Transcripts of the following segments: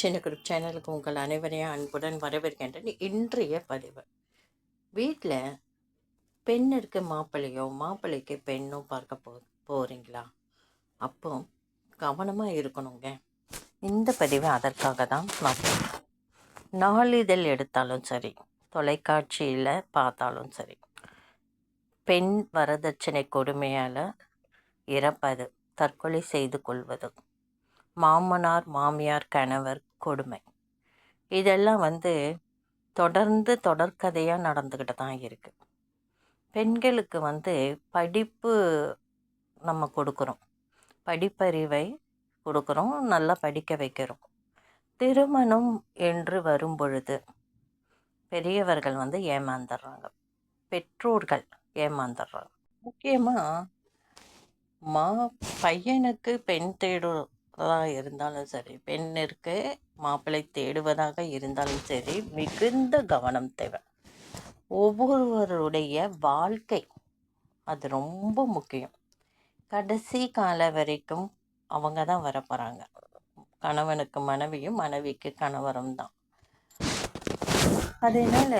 சின்ன குரூப் சேனலுக்கு உங்கள் அனைவரையும் அன்புடன் வரவேற்கின்றேன். இன்றைய பதிவு. வீட்டில் பெண்ணிற்கு மாப்பிள்ளையோ மாப்பிள்ளைக்கு பெண்ணோ பார்க்க போ போகிறீங்களா அப்போ கவனமாக இருக்கணுங்க. இந்த பதிவு அதற்காக தான் நான் நாளிதழ் எடுத்தாலும் சரி தொலைக்காட்சியில் பார்த்தாலும் சரி பெண் வரதட்சணை கொடுமையால் இறப்பது தற்கொலை செய்து கொள்வது மாமனார் மாமியார் கணவர் கொடுமை. இதெல்லாம் வந்து தொடர்ந்து தொடர்கதையாக நடந்துக்கிட்டு தான் இருக்குது பெண்களுக்கு வந்து படிப்பு நம்ம கொடுக்குறோம். படிப்பறிவை கொடுக்குறோம். நல்லா படிக்க வைக்கிறோம். திருமணம் என்று வரும் பொழுது பெரியவர்கள் வந்து ஏமாந்துடுறாங்க. பெற்றோர்கள் ஏமாந்துடுறாங்க. முக்கியமாக மா பையனுக்கு பெண் தேடுவதாக இருந்தாலும் சரி பெண்ணிற்கு மாப்பிள்ளை தேடுவதாக இருந்தாலும் சரி மிகுந்த கவனம் தேவை. ஒவ்வொருவருடைய வாழ்க்கை அது ரொம்ப முக்கியம். கடைசி கால வரைக்கும் அவங்க தான் வர போகிறாங்க கணவனுக்கு மனைவியும் மனைவிக்கு கணவரும் தான். அதனால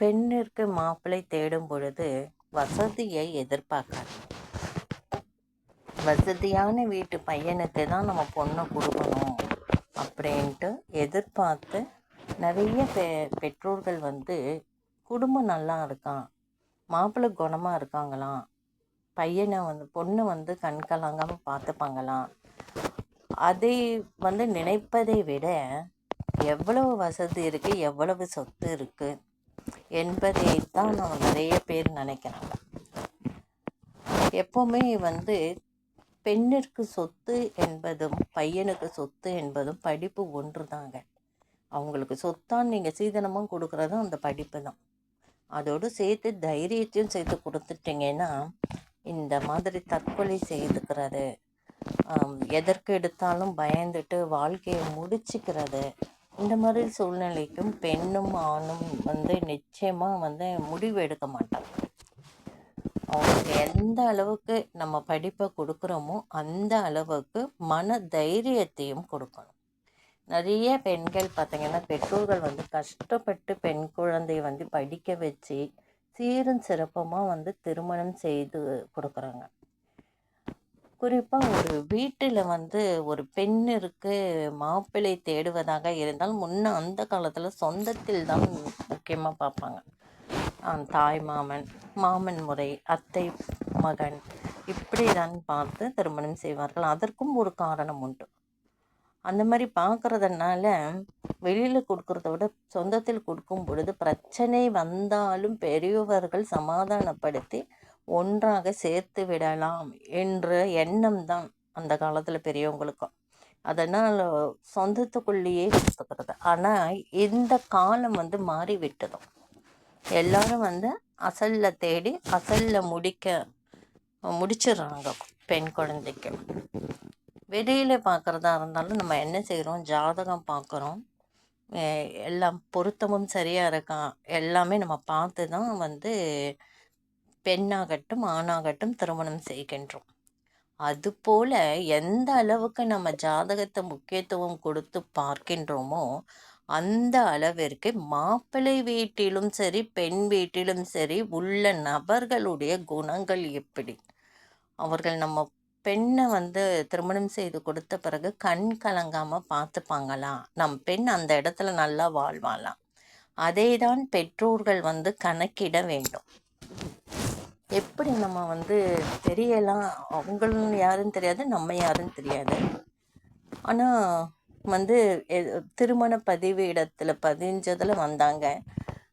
பெண்ணிற்கு மாப்பிள்ளை தேடும் பொழுது வசதியை எதிர்பார்க்காது வசதியான வீட்டு பையனுக்கு தான் நம்ம பொண்ணை கொடுக்கணும் அப்படின்ட்டு எதிர்பார்த்து நிறைய பெ பெற்றோர்கள் வந்து குடும்பம் நல்லா இருக்கான் மாப்பிள்ளை குணமாக இருக்காங்களாம் பையனை வந்து பொண்ணை வந்து கண் கலங்காமல் பார்த்துப்பாங்களாம். அதை வந்து நினைப்பதை விட எவ்வளவு வசதி இருக்குது எவ்வளவு சொத்து இருக்குது என்பதை தான் நான் நிறைய பேர் நினைக்கிறாங்க. எப்போவுமே வந்து பெண்ணிற்கு சொத்து என்பதும் பையனுக்கு சொத்து என்பதும் படிப்பு ஒன்று தாங்க. அவங்களுக்கு சொத்தான்னு நீங்கள் சீதனமாக கொடுக்குறதும் அந்த படிப்பு தான். அதோடு சேர்த்து தைரியத்தையும் சேர்த்து கொடுத்துட்டிங்கன்னா இந்த மாதிரி தற்கொலை செய்துக்கிறது எதற்கு எடுத்தாலும் பயந்துட்டு வாழ்க்கையை முடிச்சுக்கிறது இந்த மாதிரி சூழ்நிலைக்கும் பெண்ணும் ஆணும் வந்து நிச்சயமாக வந்து முடிவு எடுக்க மாட்டாங்க. அவங்களுக்கு எந்த அளவுக்கு நம்ம படிப்பை கொடுக்குறோமோ அந்த அளவுக்கு மன தைரியத்தையும் கொடுக்கணும். நிறைய பெண்கள் பார்த்திங்கன்னா பெற்றோர்கள் வந்து கஷ்டப்பட்டு பெண் குழந்தையை வந்து படிக்க வச்சு சீரும் சிறப்பமாக வந்து திருமணம் செய்து கொடுக்குறாங்க. குறிப்பாக ஒரு வீட்டில் வந்து ஒரு பெண்ணிற்கு மாப்பிள்ளை தேடுவதாக இருந்தால் முன்ன அந்த காலத்தில் சொந்தத்தில் தான் முக்கியமாக பார்ப்பாங்க. தாய் மாமன் மாமன் முறை அத்தை மகன். இப்படி தான் பார்த்து திருமணம் செய்வார்கள். அதற்கும் ஒரு காரணம் உண்டு. அந்த மாதிரி பார்க்குறதுனால வெளியில் கொடுக்கறத விட சொந்தத்தில் கொடுக்கும் பொழுது பிரச்சனை வந்தாலும் பெரியவர்கள் சமாதானப்படுத்தி ஒன்றாக சேர்த்து விடலாம் என்ற எண்ணம் தான் அந்த காலத்தில் பெரியவங்களுக்கும். அதனால் சொந்தத்துக்குள்ளேயே கொடுத்துக்கிறது. ஆனால் இந்த காலம் வந்து மாறிவிட்டதும். எல்லாரும் வந்து அசலில் தேடி அசலில் முடிக்க முடிச்சிடுறாங்க பெண் குழந்தைக்கு. வெளியில் பார்க்குறதா இருந்தாலும் நம்ம என்ன செய்கிறோம் ஜாதகம் பார்க்குறோம் எல்லாம் பொருத்தமும் சரியாக இருக்கா? எல்லாமே நம்ம பார்த்து தான் வந்து பெண்ணாகட்டும் ஆணாகட்டும் திருமணம் செய்கின்றோம். அதுபோல் எந்த அளவுக்கு நம்ம ஜாதகத்தை முக்கியத்துவம் கொடுத்து பார்க்கின்றோமோ அந்த அளவிற்கு மாப்பிள்ளை வீட்டிலும் சரி பெண் வீட்டிலும் சரி உள்ள நபர்களுடைய குணங்கள் எப்படி? அவர்கள் நம்ம பெண்ணை வந்து திருமணம் செய்து கொடுத்த பிறகு கண் கலங்காமல் பார்த்துப்பாங்களாம் நம் பெண் அந்த இடத்துல நல்லா வாழ்வாளாம் அதை தான் பெற்றோர்கள் வந்து கணக்கிட வேண்டும். எப்படி நம்ம வந்து தெரியலாம்? அவங்களும் யாருன்னு தெரியாது நம்ம யாருன்னு தெரியாது. ஆனால் வந்து எ- திருமண பதிவு இடத்துல பதிஞ்சதில் வந்தாங்க.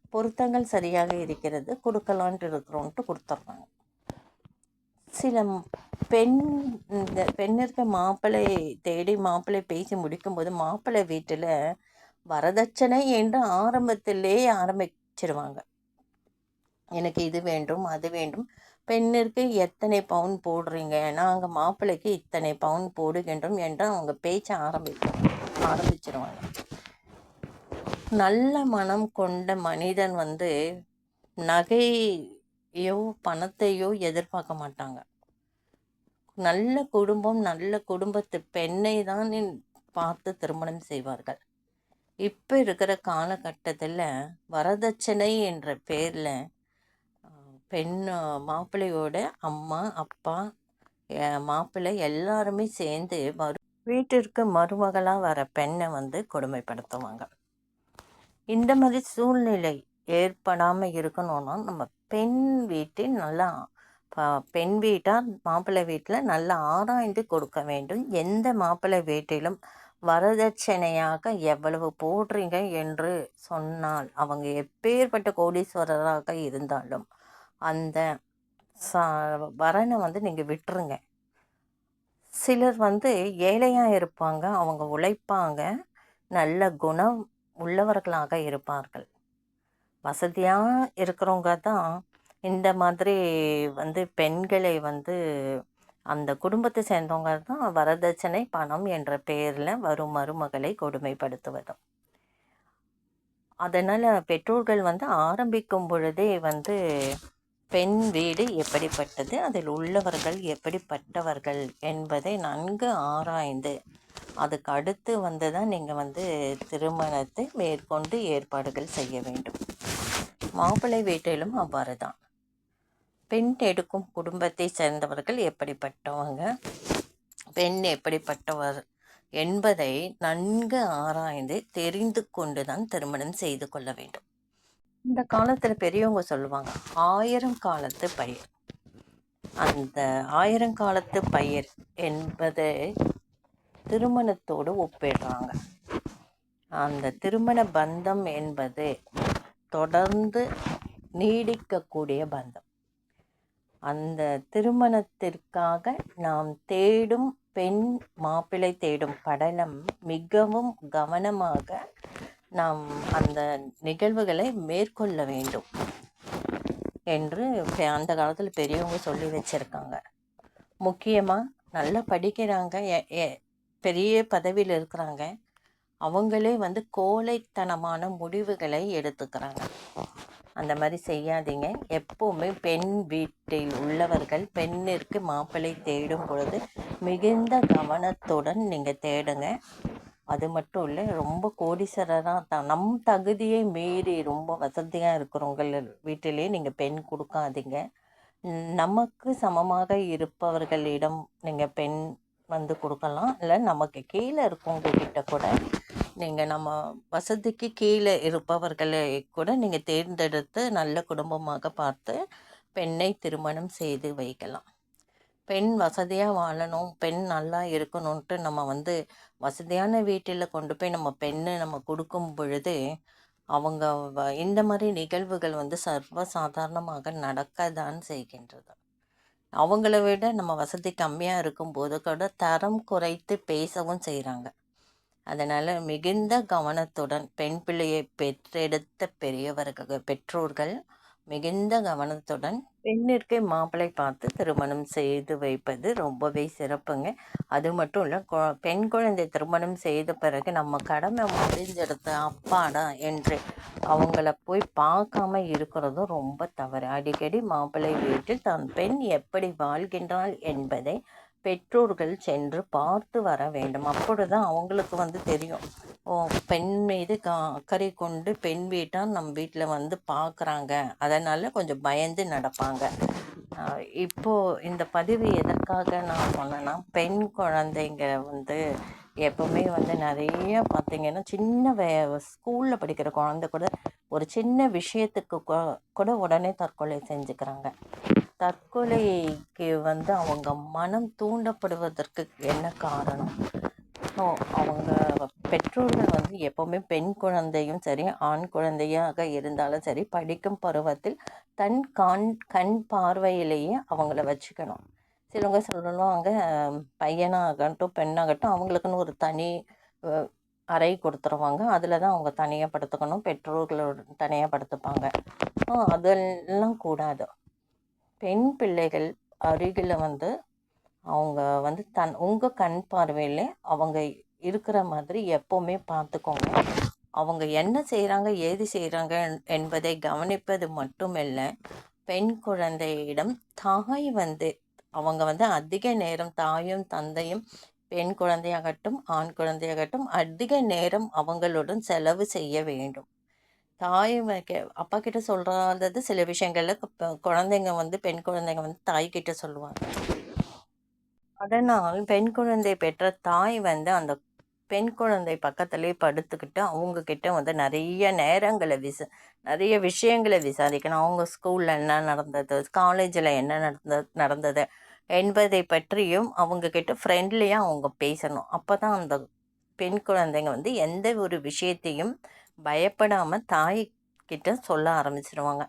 பொருத்தங்கள் சரியாக இருக்கிறது. கொடுக்கலான்ட்டு இருக்கிறோன்ட்டு கொடுத்துட்றாங்க சில பெண் இந்த பெண்ணிற்கு மாப்பிள்ளை தேடி மாப்பிள்ளை பேசி முடிக்கும்போது மாப்பிள்ளை வீட்டில் வரதட்சணை என்று ஆரம்பத்திலே ஆரம்பிச்சிருவாங்க. எனக்கு இது வேண்டும் அது வேண்டும். பெண்ணிற்கு எத்தனை பவுன் போடுறீங்க? நாங்கள் மாப்பிள்ளைக்கு இத்தனை பவுன் போடுகின்றோம் என்று அவங்க பேச்ச ஆரம்பிப்போம் ஆரம்பிச்சிருவாங்க. நல்ல மனம் கொண்ட மனிதன் வந்து நகையோ பணத்தையோ எதிர்பார்க்க மாட்டாங்க. நல்ல குடும்பம் நல்ல குடும்பத்து பெண்ணை தான் பார்த்து திருமணம் செய்வார்கள். இப்போ இருக்கிற காலகட்டத்தில் வரதட்சணை என்ற பேரில் பெண் மாப்பிள்ளையோட அம்மா அப்பா மாப்பிள்ளை எல்லாருமே சேர்ந்து வரும் வீட்டிற்கு மருமகளாக வர பெண்ணை வந்து கொடுமைப்படுத்துவாங்க. இந்த மாதிரி சூழ்நிலை ஏற்படாமல் இருக்கணும்னா நம்ம பெண் வீட்டில் நல்லா பெண் வீட்டார் மாப்பிள்ளை வீட்டில் நல்லா ஆராய்ந்து கொடுக்க வேண்டும். எந்த மாப்பிள்ளை வீட்டிலும் வரதட்சணையாக எவ்வளவு போடுறீங்க என்று சொன்னால் அவங்க எப்பேற்பட்ட கோடீஸ்வரராக இருந்தாலும் அந்த சா வரனை வந்து நீங்கள் விட்டுருங்க. சிலர் வந்து ஏழையாக இருப்பாங்க அவங்க உழைப்பாங்க நல்ல குணம் உள்ளவர்களாக இருப்பார்கள். வசதியாக இருக்கிறவங்க தான் இந்த மாதிரி வந்து பெண்களை வந்து அந்த குடும்பத்தை சேர்ந்தவங்க தான் வரதட்சணை பணம் என்ற பெயரில் வரும் மருமகளை கொடுமைப்படுத்துவதும். அதனால் பெற்றோர்கள் வந்து ஆரம்பிக்கும் பொழுதே வந்து பெண் வீடு எப்படிப்பட்டது? அதில் உள்ளவர்கள் எப்படிப்பட்டவர்கள் என்பதை நன்கு ஆராய்ந்து அதுக்கு அடுத்து வந்து தான் நீங்கள் வந்து திருமணத்தை மேற்கொண்டு ஏற்பாடுகள் செய்ய வேண்டும். மாப்பிள்ளை வீட்டிலும் அவ்வாறு தான் பெண் எடுக்கும் குடும்பத்தை சேர்ந்தவர்கள் எப்படிப்பட்டவங்க? பெண் எப்படிப்பட்டவர் என்பதை நன்கு ஆராய்ந்து தெரிந்து கொண்டு தான் திருமணம் செய்து கொள்ள வேண்டும். இந்த காலத்தில் பெரியவங்க சொல்லுவாங்க ஆயிரம் காலத்து பயிர். அந்த ஆயிரம் காலத்து பயிர் என்பதை திருமணத்தோடு ஒப்பிடுறாங்க. அந்த திருமண பந்தம் என்பது தொடர்ந்து நீடிக்கக்கூடிய பந்தம். அந்த திருமணத்திற்காக நாம் தேடும் பெண் மாப்பிள்ளை தேடும் படலம் மிகவும் கவனமாக நாம் அந்த நிகழ்வுகளை மேற்கொள்ள வேண்டும் என்று அந்த காலத்தில் பெரியவங்க சொல்லி வச்சுருக்காங்க. முக்கியமாக நல்லா படிக்கிறாங்க பெரிய பதவியில் இருக்கிறாங்க. அவங்களே வந்து கோழைத்தனமான முடிவுகளை எடுத்துக்கிறாங்க. அந்த மாதிரி செய்யாதீங்க. எப்போவுமே பெண் வீட்டில் உள்ளவர்கள் பெண்ணிற்கு மாப்பிள்ளை தேடும் பொழுது மிகுந்த கவனத்துடன் நீங்கள் தேடுங்க. அது மட்டும் இல்லை ரொம்ப கோடீஸ்வரராக தான். நம் தகுதியை மீறி ரொம்ப வசதியாக இருக்கிறவங்க வீட்டிலே நீங்கள் பெண் கொடுக்காதீங்க. நமக்கு சமமாக இருப்பவர்களிடம் நீங்கள் பெண் வந்து கொடுக்கலாம். இல்லை நமக்கு கீழே இருக்கவங்க கிட்ட கூட நீங்கள் நம்ம வசதிக்கு கீழே இருப்பவர்களை கூட நீங்கள் தேர்ந்தெடுத்து நல்ல குடும்பமாக பார்த்து பெண்ணை திருமணம் செய்து வைக்கலாம். பெண் வசதியாக வாழணும் பெண் நல்லா இருக்கணுன்ட்டு நம்ம வந்து வசதியான வீட்டில் கொண்டு போய் நம்ம பெண்ணை நம்ம கொடுக்கும் பொழுது அவங்க இந்த மாதிரி நிகழ்வுகள் வந்து சர்வ சாதாரணமாக நடக்க தான் செய்கின்றது. அவங்கள விட நம்ம வசதி கம்மியாக இருக்கும்போது கூட தரம் குறைத்து பேசவும் செய்கிறாங்க அதனால் மிகுந்த கவனத்துடன் பெண் பிள்ளையை பெற்றெடுத்த பெரியவர்கள் பெற்றோர்கள் மிகுந்த கவனத்துடன் பெண்ணிற்கே மாப்பிள்ளை பார்த்து திருமணம் செய்து வைப்பது ரொம்பவே சிறப்புங்க. அது மட்டும் இல்லை கொ பெண் குழந்தை திருமணம் செய்த பிறகு நம்ம கடமை முடிஞ்செடுத்த அப்பாடா என்று அவங்கள போய் பார்க்காம இருக்கிறதும் ரொம்ப தவறு. அடிக்கடி மாப்பிள்ளை வீட்டில் தன் பெண் எப்படி வாழ்கின்றாள் என்பதை பெற்றோர்கள் சென்று பார்த்து வர வேண்டும். அப்பொழுதுதான் அவங்களுக்கு வந்து தெரியும். ஓ பெண் மீது க அக்கறை கொண்டு பெண் வீட்டால் நம்ம வீட்டில் வந்து பார்க்குறாங்க அதனால் கொஞ்சம் பயந்து நடப்பாங்க. இப்போது இந்த பதிவு எதற்காக நான் சொன்னேன்னா பெண் குழந்தைங்க வந்து எப்போவுமே வந்து நிறைய பார்த்திங்கன்னா சின்ன வே ஸ்கூலில் படிக்கிற குழந்தை கூட ஒரு சின்ன விஷயத்துக்கு கூட உடனே தற்கொலை செஞ்சுக்கிறாங்க. தற்கொலைக்கு வந்து அவங்க மனம் தூண்டப்படுவதற்கு என்ன காரணம்? அவங்க பெற்றோர்கள் வந்து எப்போவுமே பெண் குழந்தையும் சரி ஆண் குழந்தையாக இருந்தாலும் சரி படிக்கும் பருவத்தில் தன் கண் கண் பார்வையிலேயே அவங்கள வச்சுக்கணும். சிலவங்க சொல்லுவாங்க பையனாகட்டும் பெண்ணாகட்டும் அவங்களுக்குன்னு ஒரு தனி அறை கொடுத்துருவாங்க. அதில் தான் அவங்க தனியாக படுத்துக்கணும் பெற்றோர்களோட தனியாக படுத்துப்பாங்க அதெல்லாம் கூடாது. பெண் பிள்ளைகள் அருகில் வந்து அவங்க வந்து தன் உங்கள் கண் பார்வையில் அவங்க இருக்கிற மாதிரி எப்போவுமே பார்த்துக்கோங்க அவங்க என்ன செய்கிறாங்க ஏது செய்கிறாங்க என்பதை கவனிப்பது மட்டுமல்ல பெண் குழந்தையிடம் தாய் வந்து அவங்க வந்து அதிக நேரம் தாயும் தந்தையும் பெண் குழந்தையாகட்டும் ஆண் குழந்தையாகட்டும் அதிக நேரம் அவங்களுடன் செலவு செய்ய வேண்டும். தாய் அப்பா கிட்ட சொல்கிறாதது சில விஷயங்களில் குழந்தைங்க வந்து பெண் குழந்தைங்க வந்து தாய்கிட்ட சொல்லுவாங்க. அதனால் பெண் குழந்தை பெற்ற தாய் வந்து அந்த பெண் குழந்தை பக்கத்துலேயே படுத்துக்கிட்டு அவங்கக்கிட்ட வந்து நிறைய நேரங்களை விச நிறைய விஷயங்களை விசாரிக்கணும். அவங்க ஸ்கூலில் என்ன நடந்தது காலேஜில் என்ன நடந்த நடந்தது என்பதை பற்றியும் அவங்கக்கிட்ட ஃப்ரெண்ட்லியாக அவங்க பேசணும். அப்போ தான் அந்த பெண் குழந்தைங்க வந்து எந்த ஒரு விஷயத்தையும் பயப்படாமல் தாய்கிட்ட சொல்ல ஆரம்பிச்சிருவாங்க.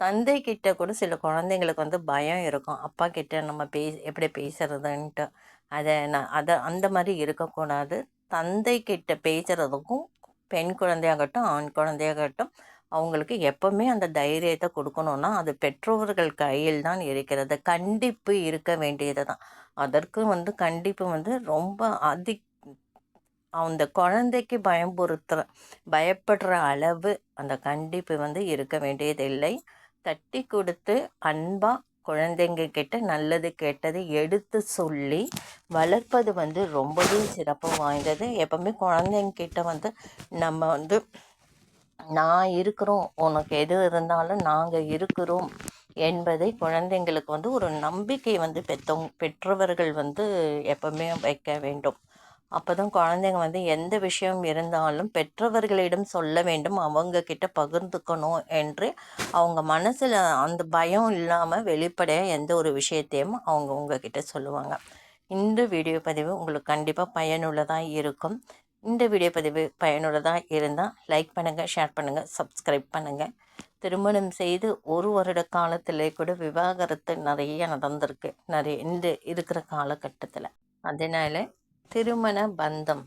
தந்தை கிட்ட கூட சில குழந்தைங்களுக்கு வந்து பயம் இருக்கும். அப்பா கிட்ட நம்ம பே எப்படி பேசுறதுன்ட்டு. அதை நான் அதை அந்த மாதிரி இருக்கக்கூடாது. தந்தை கிட்ட பேசுகிறதுக்கும் பெண் குழந்தையாகட்டும் ஆண் குழந்தையாகட்டும் அவங்களுக்கு எப்போவுமே அந்த தைரியத்தை கொடுக்கணுன்னா அது பெற்றோர்கள் கையில் தான் இருக்கிறது. கண்டிப்பு இருக்க வேண்டியது தான் அதற்கு வந்து கண்டிப்பு வந்து ரொம்ப அதிக அந்த குழந்தைக்கு பயம்புறுத்துற பயப்படுற அளவு அந்த கண்டிப்பு வந்து இருக்க வேண்டியதில்லை. தட்டி கொடுத்து அன்பாக குழந்தைங்க கிட்ட நல்லது கெட்டது எடுத்து சொல்லி வளர்ப்பது வந்து ரொம்பவே சிறப்பு வாய்ந்தது. எப்போவுமே குழந்தைங்க கிட்ட வந்து நம்ம வந்து நான் இருக்கிறோம் உனக்கு எது இருந்தாலும் நாங்கள் இருக்கிறோம் என்பதை குழந்தைங்களுக்கு வந்து ஒரு நம்பிக்கை வந்து பெற்றவங்க பெற்றவர்கள் வந்து எப்பவுமே வைக்க வேண்டும். அப்போ தான் குழந்தைங்க வந்து எந்த விஷயம் இருந்தாலும் பெற்றவர்களிடம் சொல்ல வேண்டும் அவங்க கிட்ட பகிர்ந்துக்கணும் என்று அவங்க மனசில் அந்த பயம் இல்லாமல் வெளிப்படையாக எந்த ஒரு விஷயத்தையும் அவங்க உங்ககிட்ட சொல்லுவாங்க. இந்த வீடியோ பதிவு உங்களுக்கு கண்டிப்பாக பயனுள்ளதாக இருக்கும். இந்த வீடியோ பதிவு பயனுள்ளதாக இருந்தால் லைக் பண்ணுங்கள் ஷேர் பண்ணுங்கள் சப்ஸ்கிரைப் பண்ணுங்கள் திருமணம் செய்து ஒரு வருட காலத்திலே கூட விவாகரத்து நிறைய நடந்திருக்கு. நிறைய இந்த இருக்கிற காலகட்டத்தில். அதனால் திருமண பந்தம்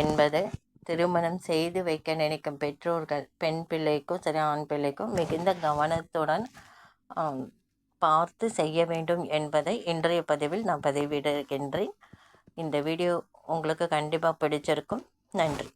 என்பது திருமணம் செய்து வைக்க நினைக்கும் பெற்றோர்கள் பெண் பிள்ளைக்கும் சரி ஆண் பிள்ளைக்கும் மிகுந்த கவனத்துடன் பார்த்து செய்ய வேண்டும் என்பதை இன்றைய பதிவில் நான் பதிவிடுகின்றேன். இந்த வீடியோ உங்களுக்கு கண்டிப்பாக பிடிச்சிருக்கும். நன்றி.